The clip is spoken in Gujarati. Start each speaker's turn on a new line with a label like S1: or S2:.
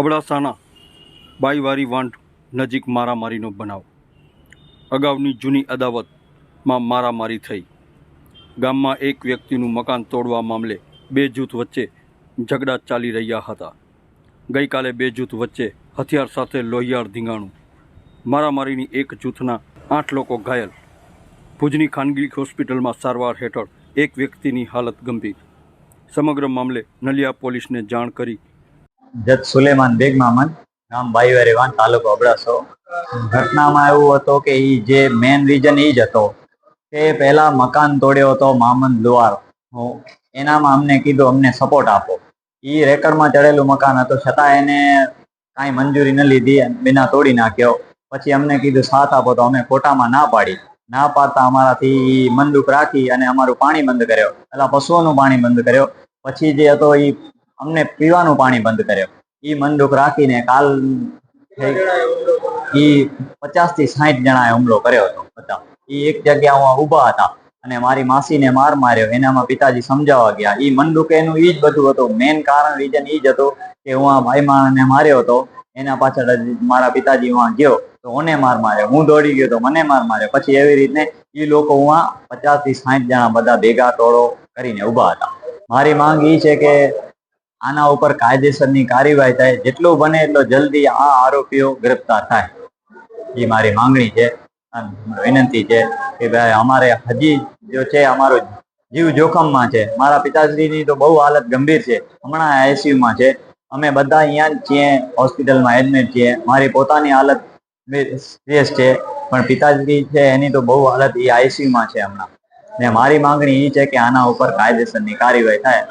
S1: અબડાસાના બાઈવારી વાંઢ નજીક મારામારીનો બનાવ. અગાઉની જૂની અદાવતમાં મારામારી થઈ. ગામમાં એક વ્યક્તિનું મકાન તોડવા મામલે બે જૂથ વચ્ચે ઝઘડા ચાલી રહ્યા હતા. ગઈકાલે બે જૂથ વચ્ચે હથિયાર સાથે લોહિયાળ ધીંગાણું. મારામારીની એક જૂથના આઠ લોકો ઘાયલ. ભુજની ખાનગી હોસ્પિટલમાં સારવાર હેઠળ એક વ્યક્તિની હાલત ગંભીર. સમગ્ર મામલે નલિયા પોલીસને જાણ કરી
S2: જત સુલેમાન બેગ મામન ગામ બાઈવારેવાન, તાલુકો અબડાસો. ઘટનામાં એવું હતું કે એ જે મેન રીઝન એ જ હતો. કે પહેલા મકાન તોડ્યો હતો મામન લુવાર. એનામાં અમને કીધું, અમને સપોર્ટ આપો. એ રેકર્ડમાં ચડેલું મકાન હતું. છતાં એને કાંઈ મંજૂરી ન લીધી બિના તોડી નાખ્યો. પછી અમને કીધું, સાથ આપો તો અમે ખોટામાં ના પાડી. ના પાડતા અમારાથી મંદુક રાખી અને અમારું પાણી બંધ કર્યો. પેલા પશુઓનું પાણી બંધ કર્યો. પછી જે હતો ઈ અમને પીવાનું પાણી બંધ કર્યો. એ મંદુક રાખીને કાલ એ પચાસથી સાહીઠ જણાએ હુમલો કર્યો હતો બધા. એ એક જગ્યા ઊભા હતા અને મારી માસીને માર માર્યો. એનામાં પિતાજી સમજાવવા ગયા. એ મંદુક એનું એ જ બધું હતું. મેન કારણ રીઝન એ જ હતું કે હું આ ભાઈ માણને માર્યો હતો. એના પાછળ મારા પિતાજી હું ગયો. તો મને માર માર્યો. હું દોડી ગયો તો મને માર માર્યો. પછી એવી રીતને એ લોકો હું પચાસથી સાહીઠ જણા બધા ભેગા ટોળો કરીને ઊભા હતા. મારી માંગ એ છે કે આના ઉપર કાયદેસરની કાર્યવાહી થાય, જેટલું બને એટલો જલ્દી આ આરોપીઓ ગ્રેપ્તાર થાય. એ મારી માંગણી છે વિનંતી છે કે ભાઈ અમારે હજી જો છે, અમારો જીવ જોખમમાં છે. મારા પિતાશ્રીની તો બહુ હાલત ગંભીર છે. હમણાં આઈસીયુમાં છે. અમે બધા અહીંયા જ છીએ, હોસ્પિટલમાં એડમિટ છીએ. મારી પોતાની હાલત સિરિયસ છે. પણ પિતાશ્રી છે, એની તો બહુ હાલત એ આઈસીયુમાં છે હમણાં. ને મારી માંગણી એ છે કે આના ઉપર કાયદેસરની કાર્યવાહી થાય.